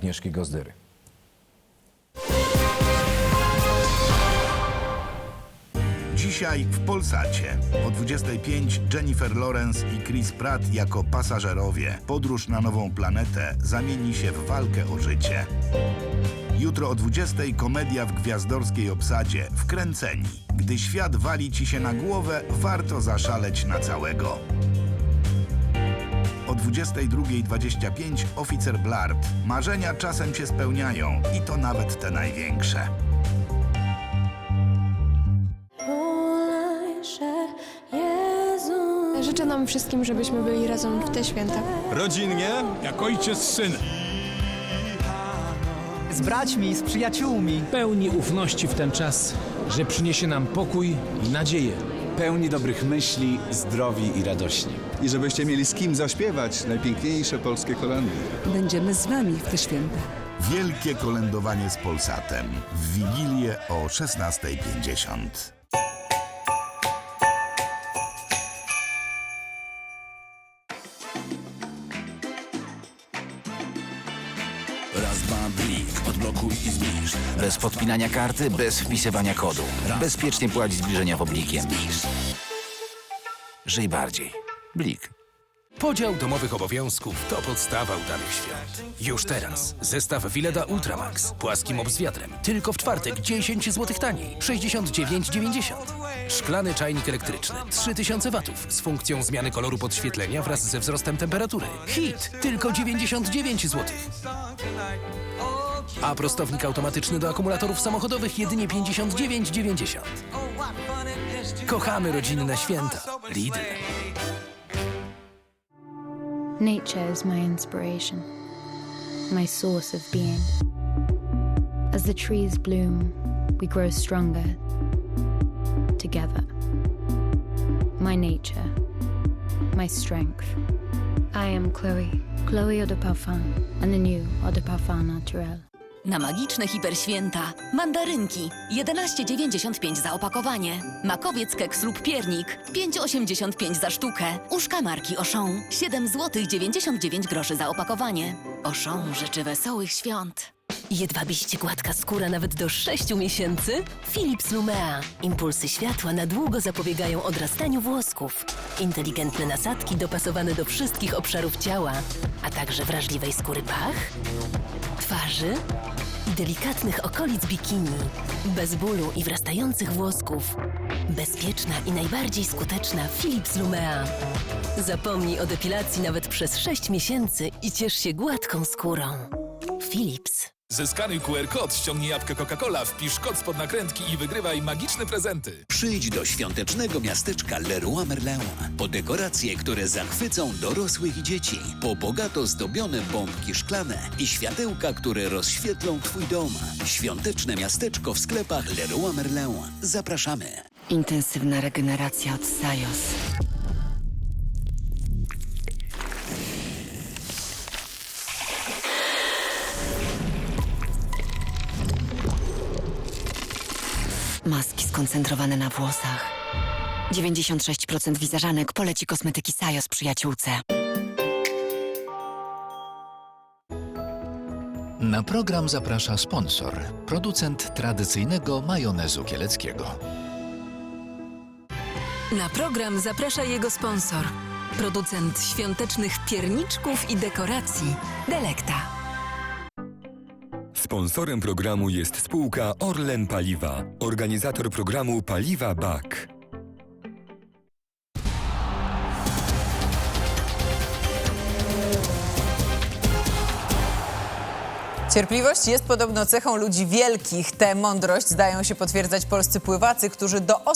Agnieszki Gozdyry. Dzisiaj w Polsacie. O 25 Jennifer Lawrence i Chris Pratt jako pasażerowie. Podróż na nową planetę zamieni się w walkę o życie. Jutro o 20 komedia w gwiazdorskiej obsadzie Wkręceni. Gdy świat wali ci się na głowę, warto zaszaleć na całego. O 22.25 oficer Blart. Marzenia czasem się spełniają i to nawet te największe. Życzę nam wszystkim, żebyśmy byli razem w te święta. Rodzinnie? Jak ojciec z synem. Z braćmi, z przyjaciółmi. Pełni ufności w ten czas, że przyniesie nam pokój i nadzieję. Pełni dobrych myśli, zdrowi i radośni. I żebyście mieli z kim zaśpiewać najpiękniejsze polskie kolendy. Będziemy z wami w te święta. Wielkie kolędowanie z Polsatem w Wigilię o 16.50. Dwa, blik, odblokuj i zbliż. Bez podpinania karty, bez wpisywania kodu. Bezpiecznie płać zbliżeniowo blikiem. Żyj bardziej. Blik. Podział domowych obowiązków to podstawa udanych świąt. Już teraz zestaw Wileda Ultramax, płaski mop z wiatrem. Tylko w czwartek 10 zł taniej, 69,90. Szklany czajnik elektryczny, 3000 watów z funkcją zmiany koloru podświetlenia wraz ze wzrostem temperatury. Hit, tylko 99 zł. A prostownik automatyczny do akumulatorów samochodowych jedynie 59,90. Kochamy rodzinne święta. Lidl. Nature is my inspiration, my source of being. As the trees bloom, we grow stronger My nature, my strength. I am Chloe, Chloe Eau de Parfum, and the new Eau de Parfum Naturel. Na magiczne hiperświęta mandarynki 11,95 za opakowanie. Makowiec keks lub piernik 5,85 za sztukę. Uszka marki Auchan 7 zł 99 groszy za opakowanie. Auchan życzy wesołych świąt. Jedwabiście gładka skóra nawet do 6 miesięcy? Philips Lumea. Impulsy światła na długo zapobiegają odrastaniu włosków. Inteligentne nasadki dopasowane do wszystkich obszarów ciała, a także wrażliwej skóry pach, twarzy i delikatnych okolic bikini. Bez bólu i wrastających włosków. Bezpieczna i najbardziej skuteczna Philips Lumea. Zapomnij o depilacji nawet przez 6 miesięcy i ciesz się gładką skórą. Philips. Zeskanuj QR kod, ściągnij apkę Coca-Cola, wpisz kod spod nakrętki i wygrywaj magiczne prezenty. Przyjdź do świątecznego miasteczka Leroy Merlin po dekoracje, które zachwycą dorosłych i dzieci, po bogato zdobione bombki szklane i światełka, które rozświetlą Twój dom. Świąteczne miasteczko w sklepach Leroy Merlin. Zapraszamy. Intensywna regeneracja od Sajos. Maski skoncentrowane na włosach. 96% wizażanek poleci kosmetyki Sajos przyjaciółce. Na program zaprasza sponsor, producent tradycyjnego majonezu kieleckiego. Na program zaprasza jego sponsor, producent świątecznych pierniczków i dekoracji Delekta. Sponsorem programu jest spółka Orlen Paliwa, organizator programu Paliwa BAK. Cierpliwość jest podobno cechą ludzi wielkich. Tę mądrość zdają się potwierdzać polscy pływacy, którzy do